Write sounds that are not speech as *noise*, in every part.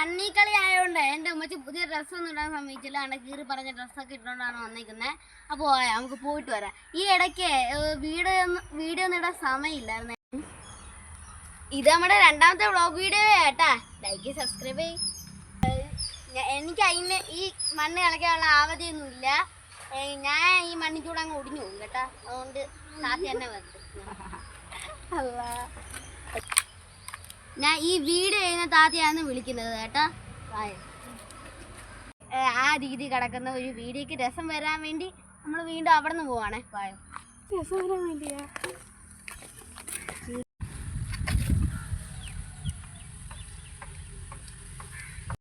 മണ്ണിക്കളി ആയതുകൊണ്ട് എന്റെ ഉമ്മച്ചി പുതിയ ഡ്രസ്സൊന്നും ഇടാൻ സമ്മതിച്ചില്ല. അവിടെ കീറി പറഞ്ഞ ഡ്രസ്സൊക്കെ ഇട്ടുകൊണ്ടാണ് വന്നിരിക്കുന്നത് അപ്പോൾ നമുക്ക് പോയിട്ട് വരാം. ഈ ഇടയ്ക്ക് ഒന്നും വീഡിയോ ഒന്നും ഇടാൻ സമയമില്ലായിരുന്നു. ഇത് നമ്മുടെ രണ്ടാമത്തെ വ്ളോഗ് വീഡിയോ കേട്ടാ. ലൈക്ക് സബ്സ്ക്രൈബ് ചെയ്യും. എനിക്ക് അതിന് ഈ മണ്ണ് കളിക്കാനുള്ള ആവതിയൊന്നുമില്ല. ഇല്ല ഞാൻ ഈ മണ്ണിക്കൂടെ അങ്ങ് ഒടിഞ്ഞു പോകും കേട്ടാ. അതുകൊണ്ട് താത്തി തന്നെ വെക്കും ഞാൻ ഈ വീഡിയോ ചെയ്യുന്ന താത്തയാണ് വിളിക്കുന്നത് കേട്ടോ. ആ രീതി കിടക്കുന്ന ഒരു വീഡിയോക്ക് രസം വരാൻ വേണ്ടി നമ്മൾ വീണ്ടും അവിടെ നിന്ന് പോവാണേ. പായോ രസം വരാൻ വേണ്ടിയാ?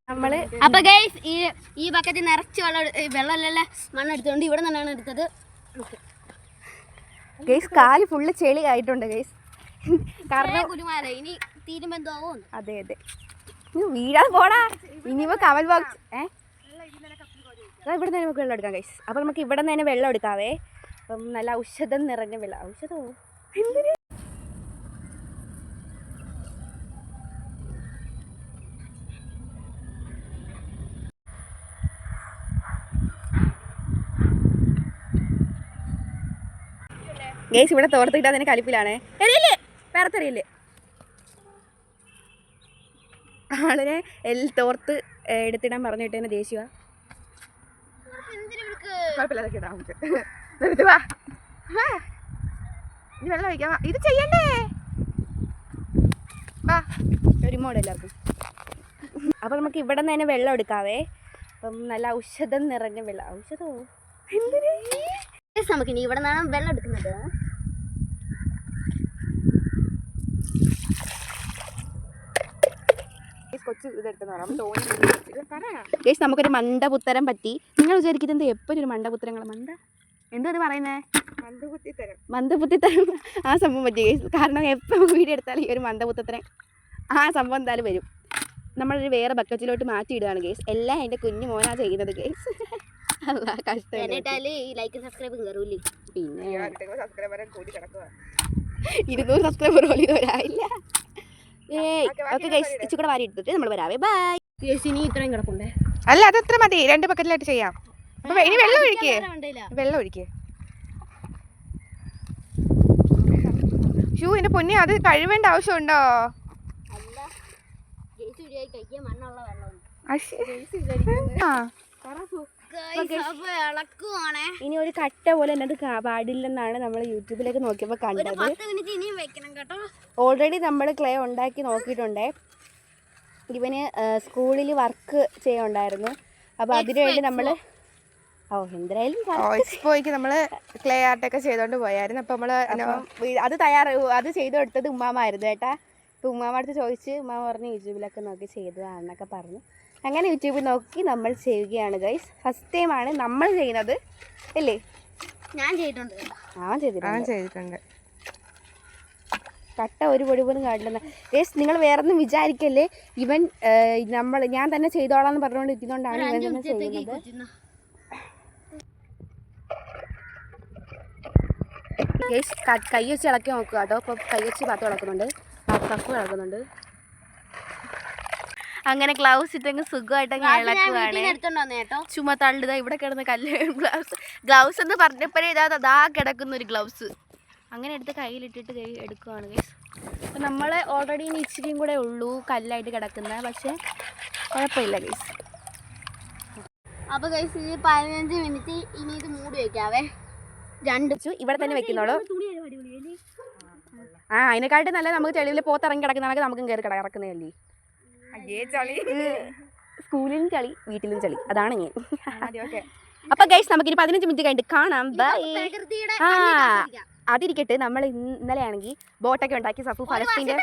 നമ്മൾ അപ്പൊ ഗൈസ് ഈ ഈ ബക്കറ്റ് നിറച്ച് വെള്ളം വെള്ളമല്ലല്ല? മണ്ണ് എടുത്തുകൊണ്ട് ഇവിടെ നിന്നാണ് എടുത്തത്. ഗൈസ് കാൽ ഫുള്ള് ചെളി ആയിട്ടുണ്ട് ഗൈസ് കാരണം കുരുമാല ഇനി അതെ അതെ. നീ പോടാ. ഇനിയിപ്പോ കമൽ ബോക്സ് ഏ? ഇവിടെ നിന്ന് നമുക്ക് വെള്ളം എടുക്കാം കൈസ് അപ്പൊ നമുക്ക് ഇവിടെ നിന്ന് തന്നെ വെള്ളം എടുക്കാവേ. അപ്പം നല്ല ഔഷധം നിറഞ്ഞ വെള്ളം. ഔഷധമോ ഗേസ് ഇവിടെ തോർത്തിട്ട് അതിന് കലിപ്പിലാണ്. എറിയില്ലേ വേറെ ആളിനെ എൽ തോർത്ത് എടുത്തിടാൻ പറഞ്ഞിട്ട് തന്നെ ദേഷ്യ കുഴപ്പമില്ല അതൊക്കെ ഇടാം നമുക്ക്. നിർത്ത് വാ. ഇനി വെള്ളം ഒഴിക്കാം. ഇത് ചെയ്യണ്ടേ? വാ. ഒരു മോഡ് എല്ലാവർക്കും. അപ്പോൾ നമുക്ക് ഇവിടെ നിന്ന് തന്നെ വെള്ളം എടുക്കാവേ. അപ്പം നല്ല ഔഷധം നിറഞ്ഞ വെള്ളം. ഔഷധമോ എന്തിനാ? Guys, നമുക്ക് ഇനി ഇവിടെ നിന്നാണ് വെള്ളം എടുക്കുന്നത്. കൊച്ചു ഗേസ് നമുക്കൊരു മണ്ടപുത്തരം പറ്റി. നിങ്ങൾ വിചാരിക്കുന്നത് എപ്പോഴും ഒരു മണ്ടപുത്തരങ്ങൾ മണ്ട? എന്താ അത് പറയുന്നേ? മന്ദബുദ്ധിത്തരം ആ സംഭവം പറ്റി ഗേസ് കാരണം എപ്പോൾ വീഡിയോ എടുത്താലും ഈ ഒരു മന്ദബുദ്ധത്തരം ആ സംഭവം എന്തായാലും വരും. നമ്മളൊരു വേറെ ബക്കറ്റിലോട്ട് മാറ്റി ഇടുകയാണ് ഗേസ് എല്ലാം എന്റെ കുഞ്ഞു മോനാ ചെയ്യുന്നത് ഗേസ് അല്ല കഷ്ടം ലൈക്ക് സബ്സ്ക്രൈബ് പിന്നെ ഇരുന്നൂറ് സബ്സ്ക്രൈബർ പോലും ഇതുവരായില്ല ഓക്കെ ഗൈസ് ഇച്ചിരി കൂടെ വാരി എടുത്തിട്ട് നമ്മൾ വരാവേ. ബൈ ഇനി ഇത്രയും കിടപ്പുണ്ടേ. അല്ല അതത്ര മതി. രണ്ട് പക്കറ്റിലായിട്ട് ചെയ്യാം. അപ്പൊ ഇനി വെള്ളം ഒഴിക്കേ. വെള്ളം ഒഴിക്കേ. ഷൂ എന്റെ പൊന്നെ അത് കഴുവേണ്ട ആവശ്യമുണ്ടോ? അല്ല. ആ. ഇനി ഒരു കട്ട പോലെ എന്നത് പാടില്ലെന്നാണ് നമ്മൾ യൂട്യൂബിലേക്ക് നോക്കിയപ്പോൾ കണ്ടത്. മിനിറ്റ് ഇനിയും വെക്കണം കേട്ടോ. ഓൾറെഡി നമ്മൾ ക്ലേ ഉണ്ടാക്കി നോക്കിയിട്ടുണ്ടേ. ഇവന് സ്കൂളിൽ വർക്ക് ചെയ്യുണ്ടായിരുന്നു അപ്പോൾ അതിനുവേണ്ടി നമ്മൾ നമ്മൾ ഓ എന്തായാലും എക്സ്പോയ്ക്ക് നമ്മൾ ക്ലേ ആർട്ടൊക്കെ ചെയ്തോണ്ട് പോയായിരുന്നു. അപ്പൊ നമ്മൾ അത് തയ്യാറ് അത് ചെയ്തു കൊടുത്തത് ഉമ്മാമായിരുന്നു കേട്ടാ. അപ്പോൾ ഉമ്മാമ അടുത്ത് ചോദിച്ച് ഉമ്മാമ പറഞ്ഞ് യൂട്യൂബിലൊക്കെ നോക്കി ചെയ്തതാണെന്നൊക്കെ പറഞ്ഞു. അങ്ങനെ യൂട്യൂബിൽ നോക്കി നമ്മൾ ചെയ്യുകയാണ് ഗൈസ് ഫസ്റ്റ് ടൈം ആണ് നമ്മൾ ചെയ്യുന്നത് അല്ലേ? ഞാൻ ചെയ്തിട്ടുണ്ട് ചെയ്തിട്ടുണ്ട്. ചെയ്തിട്ടുണ്ട്. കട്ട ഒരു പൊടി പോലും കാണില്ലെന്ന്. ഗൈസ് നിങ്ങൾ വേറെ ഒന്നും വിചാരിക്കല്ലേ? ഇവൻ നമ്മൾ ഞാൻ തന്നെ ചെയ്തോളാം എന്ന് പറഞ്ഞുകൊണ്ട് ഇരിക്കുന്നോണ്ടാണ് ഇവൻ തന്നെ ഉച്ചത്തേക്ക് ചെയ്യുന്നത്. ഗേസ് കൈ വെച്ച് ഇളക്കി നോക്കുക കേട്ടോ. അപ്പോൾ കൈ വെച്ച് പാത്രം ഇളക്കുന്നുണ്ട്. കപ്പ് ഇളക്കുന്നുണ്ട്. അങ്ങനെ ഗ്ലൗസ് ഇട്ടങ്ങ് സുഖമായിട്ടങ്ങ് ഇളക്കുവാണ്. ചുമ തള്ളുക ഇവിടെ കിടന്ന് കല്ല് ഗ്ലൗസ് ഗ്ലൗസ് എന്ന് പറഞ്ഞപ്പോഴേ ഇതാ അതാ കിടക്കുന്ന ഒരു ഗ്ലൗസ് അങ്ങനെ എടുത്ത് കയ്യിലിട്ടിട്ട് കൈ എടുക്കുവാണ് ഗൈസ് അപ്പം നമ്മൾ ഓൾറെഡി ഇനി ഇച്ചിരിയും കൂടെ ഉള്ളൂ കല്ലായിട്ട് കിടക്കുന്ന പക്ഷേ കുഴപ്പമില്ല ഗൈസ് അപ്പോൾ ഗൈസ് ഇനി പതിനഞ്ച് മിനിറ്റ് ഇനി ഇത് മൂടി വെക്കാവേ. രണ്ട്. ഇവിടെ തന്നെ വെക്കുന്നോളൂ. ആ അതിനെക്കാട്ടും നല്ല നമുക്ക് തെളിവിൽ പോത്തിറങ്ങി കിടക്കുന്നതൊക്കെ നമുക്കും കയറി കിട ഇറക്കുന്നതല്ലേ അയ്യേ ചളി സ്കൂളിലും ചളി വീട്ടിലും ചളി. അതാണ് ഞാൻ. അപ്പൊ ഗൈസ് നമുക്കിനി പതിനഞ്ച് മിനിറ്റ് കഴിഞ്ഞിട്ട് കാണാം. ആ. അതിരിക്കട്ടെ. നമ്മൾ ഇന്നലെ ആണെങ്കിൽ ബോട്ടൊക്കെ ഉണ്ടാക്കി സഫു ഫലസ്തീന്റെ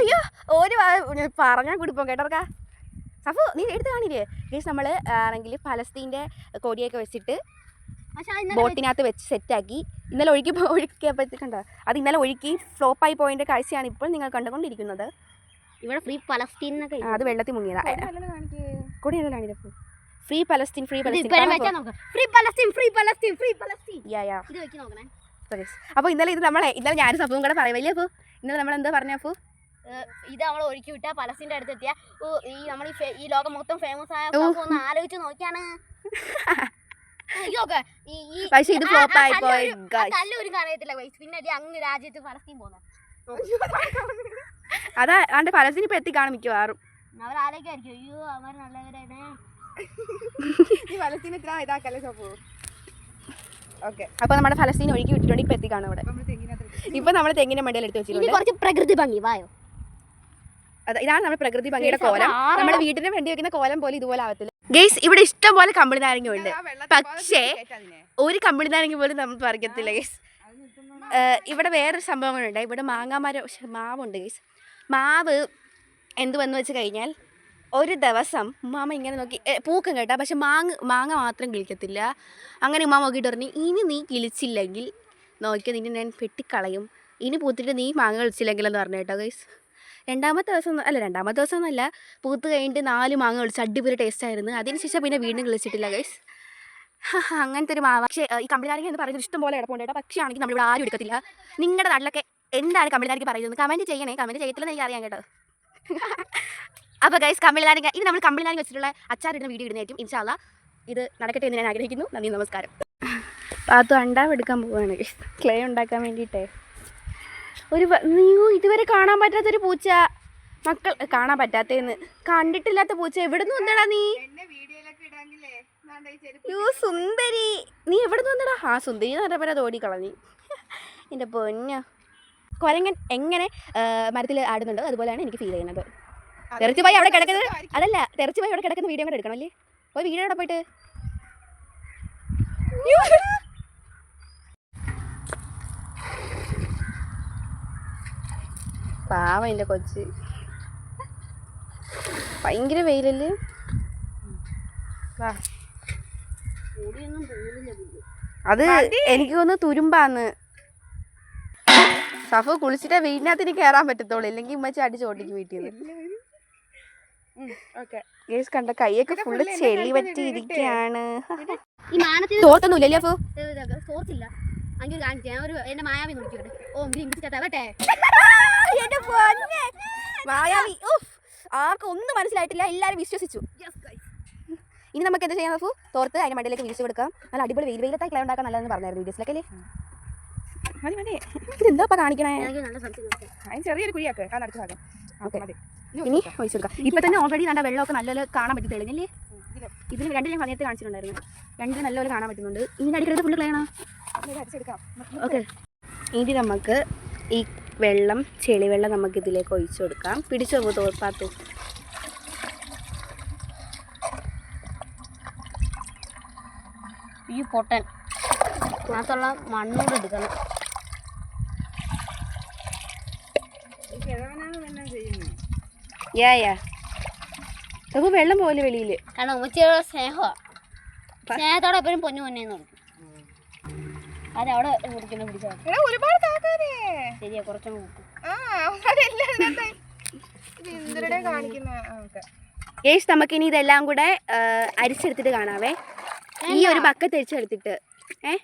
അയ്യോ ഒരു പറഞ്ഞാൽ കുടിപ്പം കേട്ടോർക്കാ സഫു നീ എടുത്ത് കാണില്ലേ? ഗൈസ് നമ്മൾ ആണെങ്കിൽ ഫലസ്തീന്റെ കൊടിയൊക്കെ വെച്ചിട്ട് ബോട്ടിനകത്ത് വെച്ച് സെറ്റാക്കി ഇന്നലെ ഒഴുക്കി ഒഴുക്കിയപ്പോഴത്തേക്കുണ്ടോ അത് ഇന്നലെ ഒഴുക്കി ഫ്ലോപ്പായി പോയിന്റെ കാഴ്ചയാണ് ഇപ്പോൾ നിങ്ങൾ കണ്ടുകൊണ്ടിരിക്കുന്നത്. ഇവിടെ ഫ്രീ പലസ്തീൻ എന്നൊക്കെ അത് വെള്ളത്തിൽ മുങ്ങിയതാ. കൂടെ ഏതാണ് ഫ്രീ പലസ്തീൻ ഫ്രീ ഫലസ്തീൻ ഇപ്പഴും free Palestine free Palestine free Palestine യാ യാ ഇത് വെച്ച് നോക്കണേ. അപ്പോൾ ഇന്നലെ ഇത് നമ്മളെ ഇന്നലെ ഞാൻ സംഭവം കൂടെ പറയാം വലിയ ഇന്നലെ നമ്മൾ എന്താ പറഞ്ഞ അപ്പു? ഇത് നമ്മൾ ഒഴുക്കി വിട്ട പലസ്തീന്റെ അടുത്ത് എത്തിയ ഈ നമ്മൾ ഈ ഈ ലോകം മൊത്തം ഫേമസ് ആയ ഒന്ന് ആലോചിച്ച് നോക്കിയാണ്. *laughs* പക്ഷെ ഇത് ഫ്ലോപ്പ് ആയി പോയി നല്ലൊരു കാര്യത്തില്ല. പിന്നെ അങ്ങ് രാജ്യത്ത് പലസ്തീൻ പോകുന്നത് അതാ ആണ്ട് പരസ്യം ഇപ്പൊ എത്തിക്കാണും മിക്കവാറും. ആലോചിക്കായിരിക്കും അയ്യോ അവർ നല്ലവരാണ്. ഈ ഫലസ്തീൻ ഇത്ര ഇതാക്കല്ലേ സോപ്പു ഓക്കെ അപ്പൊ നമ്മുടെ ഫലസ്തീൻ ഒഴുകി വിട്ടിട്ടുണ്ട് ഇപ്പൊ എത്തിക്കാണും ഇവിടെ. ഇപ്പൊ നമ്മൾ തെങ്ങിന്റെ മണ്ടയിൽ എടുത്ത് വെച്ചിട്ടുണ്ട്. കുറച്ച് പ്രകൃതി ഭംഗി വായോ? അതെ ഇതാണ് നമ്മുടെ പ്രകൃതി ഭംഗിയുടെ കോലം. നമ്മുടെ വീട്ടിന് വേണ്ടി വെക്കുന്ന കോലം പോലെ ഇതുപോലെ ആവത്തില്ല. ഗെയ്സ് ഇവിടെ ഇഷ്ടം പോലെ കമ്പിളി നാരങ്ങ ഉണ്ട്. പക്ഷേ ഒരു കമ്പിളി നാരങ്ങ പോലും നമ്മൾ പറിക്കത്തില്ല ഗെയ്സ് ഇവിടെ വേറൊരു സംഭവങ്ങളുണ്ട്. ഇവിടെ മാങ്ങാമരം മാവുണ്ട് ഗെയ്സ് മാവ് എന്ത് വന്നു വെച്ച് കഴിഞ്ഞാൽ ഒരു ദിവസം ഉമ്മാമ ഇങ്ങനെ നോക്കി പൂക്കം കേട്ടാ പക്ഷെ മാങ്ങ മാങ്ങ മാത്രം കിളിക്കത്തില്ല. അങ്ങനെ ഉമ്മാമ നോക്കിയിട്ട് പറഞ്ഞു ഇനി നീ കിളിച്ചില്ലെങ്കിൽ നോക്കിയാൽ നിന്നെ ഞാൻ വെട്ടിക്കളയും. ഇനി പൂത്തിട്ട് നീ മാങ്ങ കളിച്ചില്ലെങ്കിൽ എന്ന് പറഞ്ഞു കേട്ടോ ഗൈസ് രണ്ടാമത്തെ ദിവസം അല്ല രണ്ടാമത്തെ ദിവസം ഒന്നുമല്ല പൂത്ത് കഴിഞ്ഞിട്ട് നാല് മാങ്ങ കളിച്ച് അടിപൊളി ടേസ്റ്റ് ആയിരുന്നു. അതിനുശേഷം പിന്നെ വീണ്ടും കളിച്ചിട്ടില്ല ഗൈസ് *laughs* അങ്ങനത്തെ ഒരു മാവ. പക്ഷേ ഈ കമ്പിളിനാരങ്ങ എന്ന് പറയുന്നത് ഇഷ്ടം പോലെ കിടപ്പുണ്ട് കേട്ടോ. പക്ഷേ ആണെങ്കിൽ നമ്മളിവിടെ ആരും എടുക്കത്തില്ല. നിങ്ങളുടെ നാട്ടിലൊക്കെ എന്താണ് കമ്പിളിനാരങ്ങ പറയുന്നത്? കമന്റ് ചെയ്യണേ. കമന്റ് ചെയ്യത്തില്ലെന്ന് എനിക്ക് അറിയാം കേട്ടോ. അപ്പോൾ ഗൈസ് കമ്പിളിനാരങ്ങ ഇത് നമ്മൾ കമ്പിളിനാരങ്ങ വെച്ചിട്ടുള്ള അച്ചാറിടുന്ന വീഡിയോ ഇടുന്നതായിരിക്കും. ഇൻഷാല്ല ഇത് നടക്കട്ടെ എന്ന് ഞാൻ ആഗ്രഹിക്കുന്നു. നന്ദി നമസ്കാരം. പാത്തു അണ്ടാവ് എടുക്കാൻ പോവുകയാണ് ഗൈസ് ക്ലേ ഉണ്ടാക്കാൻ വേണ്ടിയിട്ടേ. ഒരു നീ നീയോ ഇതുവരെ കാണാൻ പറ്റാത്തൊരു പൂച്ച. മക്കൾ കാണാൻ പറ്റാത്തേന്ന്. കണ്ടിട്ടില്ലാത്ത പൂച്ച. എവിടെ നിന്ന് വന്നടാ നീ? യോ സുന്ദരി. നീ എവിടെ നിന്ന് വന്നടാ? ആ സുന്ദരി എന്ന് പറഞ്ഞപ്പോൾ അത് ഓടിക്കളഞ്ഞു. എന്റെ പൊന്ന. കൊരങ്ങൻ എങ്ങനെ മരത്തിൽ ആടുന്നുണ്ടോ അതുപോലെയാണ് എനിക്ക് ഫീൽ ചെയ്യുന്നത്. തെറച്ചു പോയി അവിടെ കിടക്കുന്നത് അതല്ല തെറച്ചു പോയി അവിടെ കിടക്കുന്ന വീഡിയോ കൂടെ എടുക്കണം അല്ലേ? പോയി വീഡിയോ അവിടെ പോയിട്ട്? പാവ എന്റെ കൊച്ച്. ഭയങ്കര വെയിലല്ലേ? അത് എനിക്ക് തോന്നുന്നു തുരുമ്പാന്ന്. സഫു കുളിച്ചിട്ടേ വീടിനകത്തിന് കയറാൻ പറ്റത്തുള്ളൂ. ഇല്ലെങ്കിൽ ഉമ്മച്ചി അടിച്ച് ഓട്ടിക്ക് വീട്ടിൽ നിന്ന്. കണ്ട കൈയൊക്കെ ഫുള്ള് ചെളി പറ്റിയിരിക്കാണ് *laughs* അങ്ങനെ ഒരു കാണിച്ചു ഞാൻ ഒരു *laughs* എന്റെ മായാവി നോക്കിയോട്ടെ ഓ. മായാവി ഉഫ്. ആർക്കും ഒന്നും മനസ്സിലായിട്ടില്ല. എല്ലാരും വിശ്വസിച്ചു. ഇനി നമുക്ക് എന്താ ചെയ്യാൻ അഫു? തോർത്ത് അതിന്റെ മണ്ടയിലേക്ക് വിരിച്ചു കൊടുക്കാം. നല്ല അടിപൊളി വെയിൽ വെയിലത്തായി ക്ലൈ ഉണ്ടാക്കാൻ നല്ലതെന്ന് പറഞ്ഞായിരുന്നു വീഡിയോസിലൊക്കെ അല്ലേ? മതി മതി ഇതെന്താ ഇപ്പൊ കാണിക്കണേ? അതിന് ചെറിയൊരു കുഴിയാക്ക്. നടക്ക് ഭാഗം. ഓക്കെ. ഇനി ഒഴിച്ചു കൊടുക്കാം ഇപ്പൊ തന്നെ ഓൾറെഡി നല്ല വെള്ളമൊക്കെ നല്ലപോലെ കാണാൻ പറ്റി തെളിഞ്ഞില്ലേ ഇതിന് രണ്ട് ഞാൻ കാണിച്ചിട്ടുണ്ടായിരുന്നു. രണ്ട് നല്ലപോലെ കാണാൻ പറ്റുന്നുണ്ട്. ഇനി അടിക്കുന്നത് ഫുള്ള് അടിച്ചെടുക്കാം. ഓക്കെ. ഇനി നമുക്ക് ഈ വെള്ളം ചെളിവെള്ളം നമുക്ക് ഇതിലേക്ക് ഒഴിച്ചു കൊടുക്കാം. പിടിച്ചു പോകും തോർപ്പാത്തു ഈ പൊട്ടൻ. അതിനകത്തുള്ള മണ്ണൂടെ എടുക്കണം ഈ കിഴവനാണ് പിന്നെ ചെയ്യുന്നത് യാ യാ അപ്പോൾ വെള്ളം പോലെ വെളിയിൽ കാരണം ഉമ്മച്ചിയുടെ സ്നേഹമാണ് സ്നേഹത്തോടെ എപ്പോഴും പൊന്നു വിളിക്കും കുടിക്കുന്ന പിടിച്ചാൽ ഒരുപാട് ശരിയാ കുറച്ചും ഓക്കെ. യേശ് നമുക്കിനി ഇതെല്ലാം കൂടെ അരിച്ചെടുത്തിട്ട് കാണാവേ. ഈ ഒരു ബക്കറ്റ് അരിച്ചെടുത്തിട്ട്. ഏ?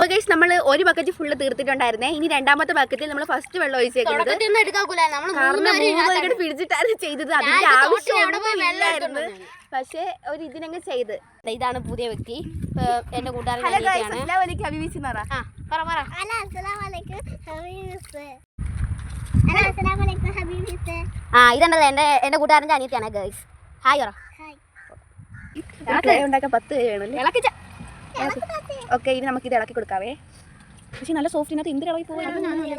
അപ്പോൾ ഗൈസ് നമ്മൾ ഒരു ബക്കറ്റ് ഫുള്ള് തീർത്തിട്ടുണ്ടായിരുന്നേ. ഇനി രണ്ടാമത്തെ ബക്കറ്റിൽ നമ്മൾ ഫസ്റ്റ് വെള്ളം ഒഴിച്ചേക്കുന്നത് കാരണം പിടിച്ചിട്ടാണ് ചെയ്തത്. അതിന്റെ ഞാൻ ഇത് എവിടെ പോയി ആവശ്യമൊന്നും വെള്ളം ഇല്ലായിരുന്നു. എടുത്തോണ്ട് പക്ഷേ ഒരു ഇതിനങ്ങ് ചെയ്ത്. ഇതാണ് പുതിയ വ്യക്തി. എന്റെ കൂട്ടുകാരൻ ആ ഇതുണ്ടല്ലോ എന്റെ എന്റെ കൂട്ടുകാരന്റെ അനിയത്തിയാണ് ഗേൾസ് ഹായ് പറ. ക്ലേ ഉണ്ടാക്കാൻ പത്ത് പേര് വേണമല്ലേ? ഇളക്കിച്ച ഓക്കെ ഇനി നമുക്ക് ഇത് ഇളക്കി കൊടുക്കാവേ. പക്ഷെ നല്ല സോഫ്റ്റിനകത്ത് എന്ത് ഇളകി പറയുന്നില്ല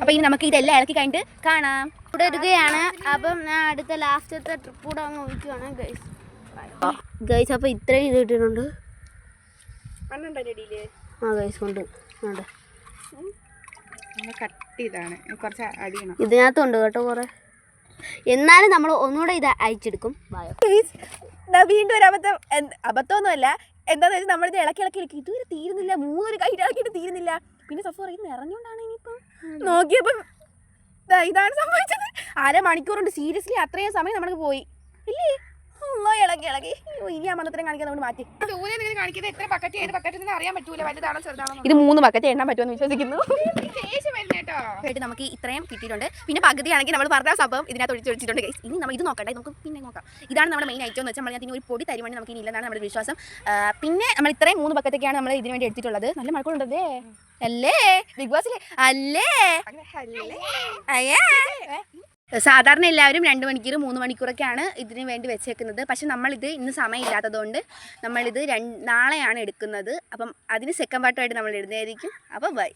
അപ്പൊ ഇനി നമുക്ക് ഇതെല്ലാം ഇളക്കി കഴിഞ്ഞിട്ട് കാണാം. ഇവിടെ ഇടുകയാണ്. അപ്പം ഞാൻ അടുത്ത ലാസ്റ്റത്തെ ട്രിപ്പ് കൂടെ അങ്ങ് ഒഴിക്കുവാണ് ഗൈസ് ഗൈസ് അപ്പോൾ ഇത്രയും ഇത് ഇട്ടിട്ടുണ്ട്. മണ്ണുണ്ടോ ആ ഗൈസ് ഉണ്ട്. കട്ട് ചെയ്താണ്. കുറച്ച് അടിയണം ഇതിനകത്തുണ്ട് കേട്ടോ കുറേ. എന്നാലും നമ്മൾ ഒന്നുകൂടെ ഇത് അയച്ചെടുക്കും വീണ്ടും ഒരു അബദ്ധം. അബദ്ധമൊന്നുമല്ല. എന്താന്ന് വെച്ചാൽ നമ്മളിത് ഇളക്കി ഇളക്കി ഇളക്കി. ഇതുവരെ തീരുന്നില്ല. മൂന്നൊരു കൈ ഇളക്കിയിട്ട് തീരുന്നില്ല. പിന്നെ സഫു ഇത് നിറഞ്ഞോണ്ടാണ് ഇനിയിപ്പം. നോക്കിയപ്പം ഇതാണ് സംഭവിച്ചത്. അര മണിക്കൂറുണ്ട് സീരിയസ്ലി അത്രയും സമയം നമ്മൾക്ക് പോയി. ഇല്ലേ? ഇനി ആ മന്ത്രത്തിനെ കാണിക്കാൻ നമ്മൾ മാറ്റി. കാണിക്കുന്നത് എത്ര ബക്കറ്റ് ഏത് ബക്കറ്റ് നിന്ന് അറിയാൻ പറ്റൂല. വലുതാണോ ചെറുതാണോ ഇത് മൂന്ന് ബക്കറ്റ് എണ്ണാൻ പറ്റുമെന്ന് വിശ്വസിക്കുന്നു. കേട്ടോ. നമുക്ക് ഇത്രയും കിട്ടിയിട്ടുണ്ട്. പിന്നെ പകുതിയാണെങ്കിൽ നമ്മൾ പറഞ്ഞ സംഭവം ഇതിനകത്ത് ഒഴിച്ച് ഒഴിച്ചിട്ടുണ്ട്. ഇനി നമ്മൾ ഇത് നോക്കട്ടെ നമുക്ക് പിന്നെ നോക്കാം. ഇതാണ് നമ്മുടെ മെയിൻ ഐറ്റം എന്ന് വെച്ചാൽ നമ്മൾ ഒരു പൊടി തരുവാണെങ്കിൽ നമുക്ക് ഇനി ഇല്ലെന്നാണ് നമ്മുടെ വിശ്വാസം. പിന്നെ നമ്മൾ ഇത്രയും മൂന്ന് ബക്കറ്റൊക്കെയാണ് നമ്മൾ ഇതിന് വേണ്ടി എടുത്തിട്ടുള്ളത്. നല്ല മഴക്കുണ്ടല്ലേ അല്ലേ? ബിഗ് ബോസിലെ അല്ലേ? അയ്യേ. സാധാരണ എല്ലാവരും രണ്ട് മണിക്കൂർ മൂന്ന് മണിക്കൂറൊക്കെയാണ് ഇതിന് വേണ്ടി വെച്ചേക്കുന്നത്. പക്ഷെ നമ്മളിത് ഇന്ന് സമയമില്ലാത്തതുകൊണ്ട് നമ്മളിത് രണ്ട് നാളെയാണ് എടുക്കുന്നത്. അപ്പം അതിന് സെക്കൻഡ് പാർട്ടുമായിട്ട് നമ്മൾ ഇടുന്നതായിരിക്കും അപ്പോൾ ബൈ